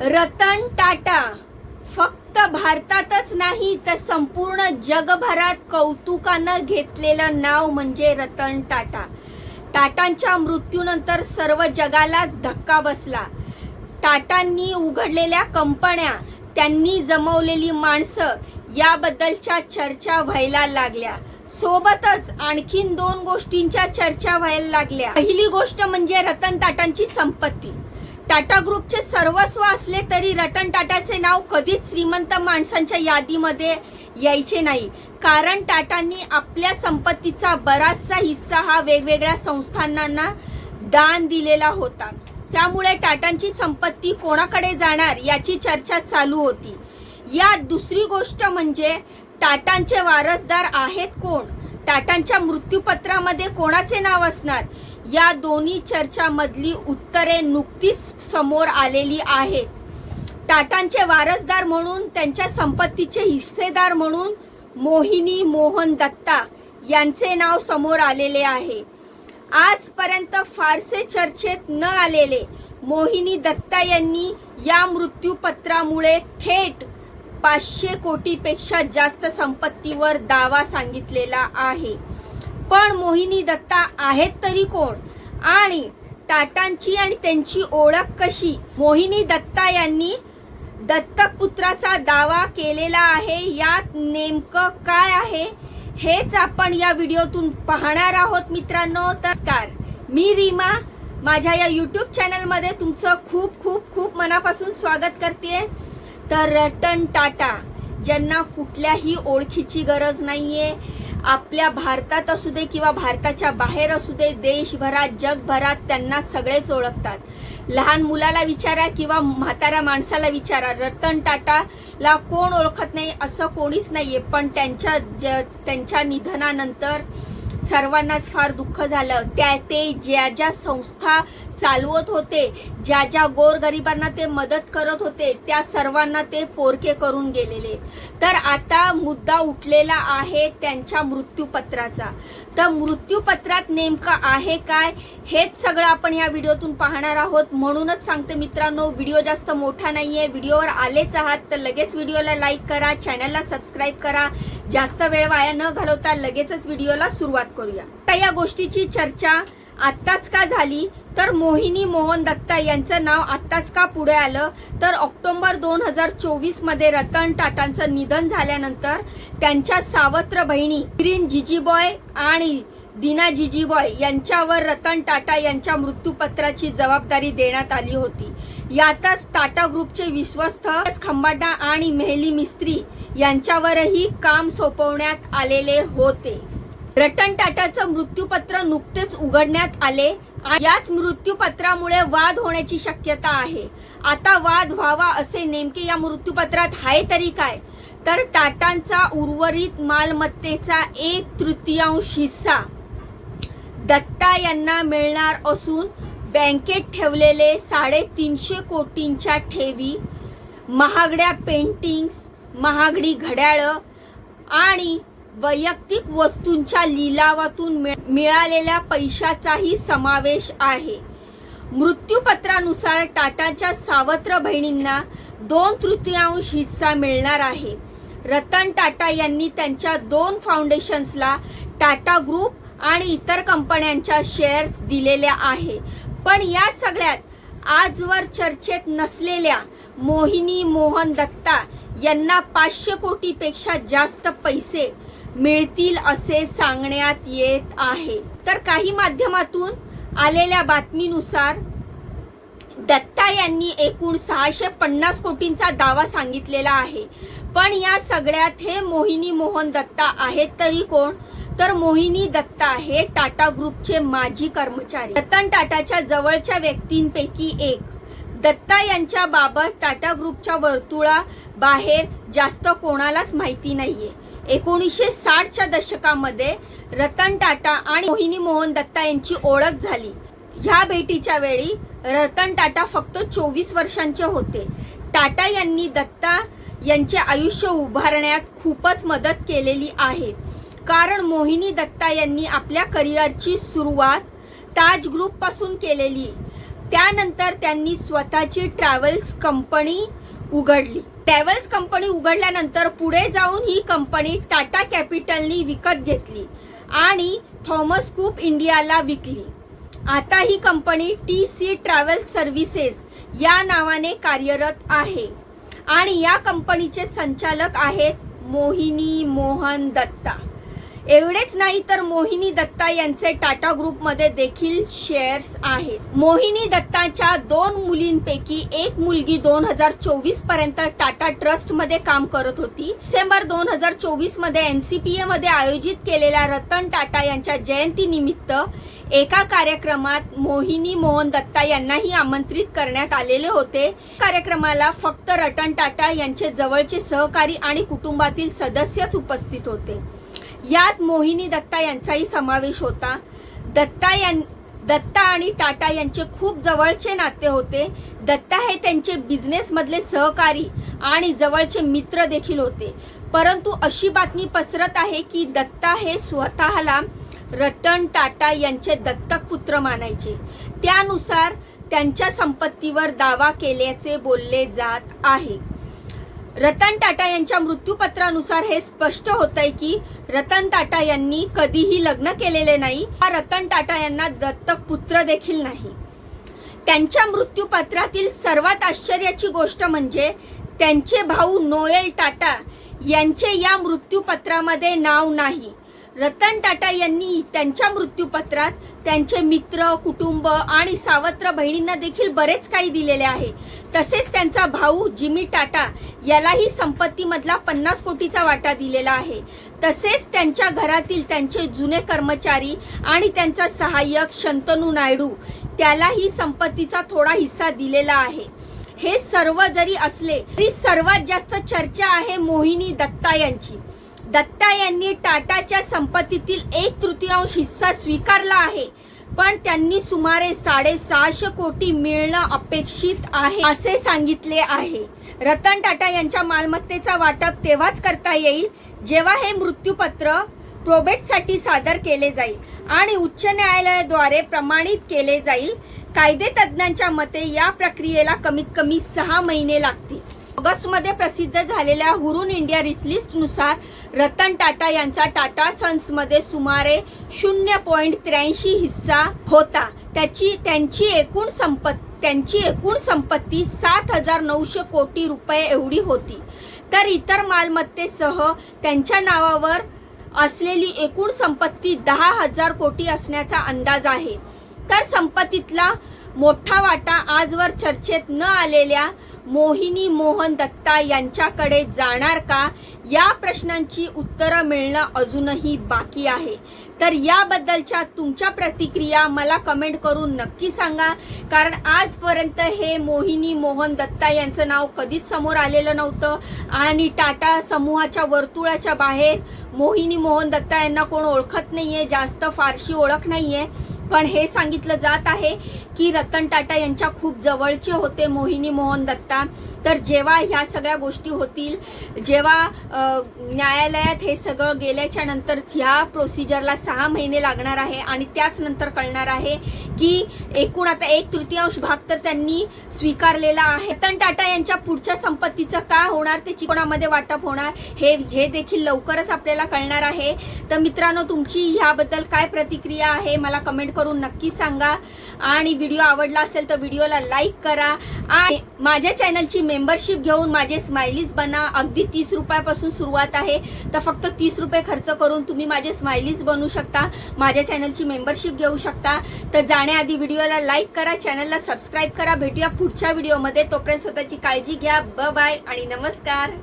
रतन टाटा. फक्त भारतातच नाही तर संपूर्ण जगभरात कौतुकानं घेतलेलं नाव म्हणजे रतन टाटा. टाटांच्या मृत्यूनंतर सर्व जगालाच धक्का बसला. टाटांनी उघडलेल्या कंपन्या त्यांनी जमवलेली माणसं याबद्दलच्या चर्चा व्हायला लागल्या. सोबतच आणखीन दोन गोष्टींच्या चर्चा व्हायला लागल्या. पहिली गोष्ट म्हणजे रतन टाटांची संपत्ती. टाटा ग्रुपचे सर्वस्व असले तरी रतन टाटाचे नाव कधीच श्रीमंत माणसांच्या यादीमध्ये यायचे नाही. कारण टाटांनी आपल्या संपत्तीचा बराचसा हिस्सा हा वेगवेगळ्या संस्थांना दान दिलेला होता. त्यामुळे टाटांची संपत्ती कोणाकडे जाणार याची चर्चा चालू होती. या दुसरी गोष्ट म्हणजे टाटांचे वारसदार आहेत कोण? टाटांच्या मृत्यूपत्रामध्ये कोणाचे नाव असणार? या दोन्ही चर्चामधली उत्तरे नुकतीच समोर आलेली आहेत. टाटांचे वारसदार म्हणून त्यांच्या संपत्तीचे हिस्सेदार म्हणून मोहिनी मोहन दत्ता यांचे नाव समोर आलेले आहे. आजपर्यंत फारसे चर्चेत न आलेले मोहिनी दत्ता यांनी या मृत्यूपत्रामुळे थेट पाचशे कोटीपेक्षा जास्त संपत्तीवर दावा सांगितलेला आहे. पण मोहिनी दत्ता आहेत तरी कोण? आणि टाटांची आणि त्यांची ओळख कशी? मोहिनी दत्ता यांनी दत्तक पुत्राचा दावा केलेला आहे. यात नेमकं काय आहे? हेच आपण या व्हिडिओतून पाहणार आहोत मित्रांनो. तर मी रीमा. माझ्या या यूट्यूब चॅनलमध्ये तुमचं खूप खूप खूप मनापासून स्वागत करते तर रतन टाटा ज्यांना कुठल्याही ओळखीची गरज नाहीये आपल्या भारतात असू दे किंवा भारताच्या बाहेर असू दे देशभरात जगभरात त्यांना सगळेच ओळखतात. लहान मुलाला विचारा किंवा म्हाताऱ्या माणसाला विचारा रतन टाटाला कोण ओळखत नाही असं कोणीच नाहीये. पण त्यांच्या ज त्यांच्या निधनानंतर सर्वांनाच फार दुःख झालं. त्या ते ज्या ज्या संस्था चालवत होते ज्या ज्या गोरगरिबांना ते मदत करत होते त्या सर्वांना ते पोरके करून गेलेले. तर आता मुद्दा उठलेला आहे त्यांच्या मृत्यूपत्राचा. तर मृत्यूपत्रात नेमकं आहे काय हेच सगळं आपण या व्हिडिओतून पाहणार आहोत. म्हणूनच सांगते मित्रांनो व्हिडिओ जास्त मोठा नाही आहे व्हिडिओवर आलेच आहात तर लगेच व्हिडिओला लाईक करा चॅनलला सबस्क्राईब करा. जास्त वेळ वाया न घालवता लगेचच व्हिडिओला सुरुवात करूया. तर या गोष्टीची चर्चा आत्ताच का झाली? तर मोहिनी मोहन दत्ता यांचं नाव आत्ताच का पुढे आलं? तर ऑक्टोबर दोन हजार चोवीसमध्ये रतन टाटांचं निधन झाल्यानंतर त्यांच्या सावत्र बहिणी ग्रीन जिजीबॉय आणि दिना जिजीबॉय यांच्यावर रतन टाटा यांच्या मृत्यूपत्राची जबाबदारी देण्यात आली होती. यातच टाटा ग्रुपचे विश्वस्त खंबाटा आणि मेहली मिस्त्री यांच्यावरही काम सोपवण्यात आलेले होते. रतन टाटाचं मृत्यूपत्र नुकतेच उघडण्यात आले. याच मृत्यूपत्रामुळे वाद होण्याची शक्यता आहे. आता वाद व्हावा असे नेमके या मृत्यूपत्रात आहे तरी काय? तर टाटांचा उर्वरित मालमत्तेचा एक तृतीयांश हिस्सा दत्ता यांना मिळणार असून बँकेत ठेवलेले साडेतीनशे कोटींच्या ठेवी महागड्या पेंटिंग्स महागडी घड्याळं आणि वैयक्तिक वस्तूंच्या लिलावातून मिळालेल्या पैशाचाही समावेश आहे. मृत्यूपत्रानुसार टाटाच्या सावत्र बहिणींना दोन तृतीयांश हिस्सा मिळणार आहे. रतन टाटा यांनी त्यांच्या दोन फाउंडेशन्सला टाटा ग्रुप आणि इतर कंपन्यांच्या शेअर्स दिलेल्या आहे. पण या सगळ्यात आजवर चर्चेत नसलेल्या मोहिनी मोहन दत्ता यांना पाचशे कोटीपेक्षा जास्त पैसे मिळतील असे सांगण्यात येत आहे. तर काही माध्यमातून आलेल्या बातमीनुसार दत्ता यांनी एकूण सहाशे पन्नास कोटींचा दावा सांगितलेला आहे. पण या सगळ्यात हे मोहिनी मोहन दत्ता आहेत तरी कोण? तर मोहिनी दत्ता हे टाटा ग्रुपचे माजी कर्मचारी. रतन टाटाच्या जवळच्या व्यक्तींपैकी एक. दत्ता यांच्या बाबत टाटा ग्रुपच्या वर्तुळा बाहेर जास्त कोणालाच माहिती नाहीये. एकोणीसशे साठच्या दशकामध्ये रतन टाटा आणि मोहिनी मोहन दत्ता यांची ओळख झाली. ह्या भेटीच्या वेळी रतन टाटा फक्त चोवीस वर्षांचे होते. टाटा यांनी दत्ता यांचे आयुष्य उभारण्यात खूपच मदत केलेली आहे. कारण मोहिनी दत्ता यांनी आपल्या करिअरची सुरुवात ताज ग्रुपपासून केलेली त्यानंतर त्यांनी स्वतःची ट्रॅव्हल्स कंपनी उघडली. ट्रॅव्हल्स कंपनी उघडल्यानंतर पुढे जाऊन ही कंपनी टाटा कॅपिटलनी विकत घेतली आणि थॉमस कूप इंडियाला विकली. आता ही company T C travel services या नावाने कार्यरत आहे. आणि या कंपनीचे संचालक आहेत मोहिनी मोहन दत्ता. एवढेच नाही तर मोहिनी दत्ता यांचे टाटा ग्रुपमध्ये देखील शेअर्स आहेत. मोहिनी दत्ताच्या दोन मुलींपैकी एक मुलगी दोन हजार चोवीसपर्यंत टाटा ट्रस्टमध्ये काम करत होती. डिसेंबर दोन हजार चोवीसमध्ये एनसीपीए मध्ये आयोजित केलेल्या रतन टाटा यांच्या जयंती निमित्त एका कार्यक्रमात मोहिनी मोहन दत्ता यांनाही आमंत्रित करण्यात आलेले होते. कार्यक्रमाला फक्त रतन टाटा यांचे जवळचे सहकारी आणि कुटुंबातील सदस्यच उपस्थित होते. यात मोहिनी दत्ता यांचाही समावेश होता. दत्ता यां दत्ता आणि टाटा यांचे खूप जवळचे नाते होते. दत्ता हे त्यांचे बिझनेसमधले सहकारी आणि जवळचे मित्र देखील होते. परंतु अशी बातमी पसरत आहे की दत्ता हे स्वतःला रतन टाटा यांचे दत्तक पुत्र मानायचे. त्यानुसार त्यांच्या संपत्तीवर दावा केल्याचे बोलले जात आहे. रतन टाटा यांच्या मृत्यूपत्रानुसार हे स्पष्ट होत आहे की रतन टाटा यांनी कधीही लग्न केलेले नाही हा रतन टाटा यांना दत्तक पुत्र देखील नाही. त्यांच्या मृत्यूपत्रातील सर्वात आश्चर्याची गोष्ट म्हणजे त्यांचे भाऊ नोएल टाटा यांचे या मृत्यूपत्रामध्ये नाव नाही. रतन टाटा यांनी त्यांच्या मृत्यूपत्रात त्यांचे मित्र कुटुंब आणि सावत्र बहिणींना देखील बरेच काही दिलेले आहे. तसेच त्यांचा भाऊ जिमी टाटा यालाही संपत्तीमधला पन्नास कोटीचा वाटा दिलेला आहे. तसेच त्यांच्या घरातील त्यांचे जुने कर्मचारी आणि त्यांचा सहाय्यक शंतनू नायडू त्यालाही संपत्तीचा थोडा हिस्सा दिलेला आहे. हे सर्व जरी असले तरी सर्वात जास्त चर्चा आहे मोहिनी दत्ता यांची. दत्ता यांनी टाटाच्या संपत्तीतील एक तृतीयांश हिस्सा स्वीकारला आहे. पण त्यांनी सुमारे साडेसहाशे कोटी मिळणं अपेक्षित आहे असे सांगितले आहे. रतन टाटा यांच्या मालमत्तेचा वाटप तेव्हाच करता येईल जेव्हा हे मृत्यूपत्र प्रोबेटसाठी सादर केले जाईल आणि उच्च न्यायालयाद्वारे प्रमाणित केले जाईल. कायदे तज्ज्ञांच्या मते या प्रक्रियेला कमीत कमी सहा महिने लागतील. ऑगस्टमध्ये प्रसिद्ध झालेल्या हुरून इंडिया रिचलिस्टनुसार रतन टाटा यांचा टाटा सन्समध्ये सुमारे शून्य पॉईंट त्र्याऐंशी हिस्सा होता. त्याची त्यांची एकूण संपत्ती त्यांची एकूण संपत्ती सात हजार नऊशे कोटी रुपये एवढी होती. तर इतर मालमत्तेसह त्यांच्या नावावर असलेली एकूण संपत्ती दहा हजार कोटी असण्याचा अंदाज आहे. तर संपत्तीतला मोठा वाटा आजवर चर्चेत न आलेल्या मोहिनी मोहन दत्ता यांच्याकडे जाणार का? या प्रश्नांची उत्तरं मिळणं अजूनही बाकी आहे. तर याबद्दलच्या तुमच्या प्रतिक्रिया मला कमेंट करून नक्की सांगा. कारण आजपर्यंत हे मोहिनी मोहन दत्ता यांचं नाव कधीच समोर आलेलं नव्हतं. आणि टाटा समूहाच्या वर्तुळाच्या बाहेर मोहिनी मोहन दत्ता यांना कोण ओळखत नाही आहे जास्त फारशी ओळख नाही आहे पण हे सांगितलं जात आहे की रतन टाटा यांच्या खूप जवळचे होते मोहिनी मोहन दत्ता. तर जेव्हा ह्या सगळ्या गोष्टी होतील जेव्हा न्यायालयात हे सगळं गेल्याच्यानंतर ह्या प्रोसिजरला सहा महिने लागणार आहे आणि त्याच नंतर कळणार आहे की एकूण आता एक तृतीयांश भाग तर त्यांनी स्वीकारलेला आहे. रतन टाटा यांच्या पुढच्या संपत्तीचं काय होणार त्याची कोणामध्ये वाटप होणार हे हे देखील लवकरच आपल्याला कळणार आहे. तर मित्रांनो तुमची ह्याबद्दल काय प्रतिक्रिया आहे मला कमेंट करून नक्की सांगा. आणि व्हिडिओ आवडला असेल तर व्हिडिओला लाईक करा. आणि माझ्या चॅनलची मेंबरशिप घेऊन माझे स्माइलीज बना. अगदी तीस रुपयापासून सुरुवात आहे. तर फक्त तीस रुपये खर्च करून तुम्ही माझे स्माइलीज बनवू शकता. माझ्या चॅनलची मेंबरशिप घेऊ शकता. तर जाण्याआधी व्हिडिओला लाईक करा चॅनलला सबस्क्राईब करा. भेटूया पुढच्या व्हिडिओमध्ये तोपर्यंत स्वतःची काळजी घ्या. ब बाय आणि नमस्कार.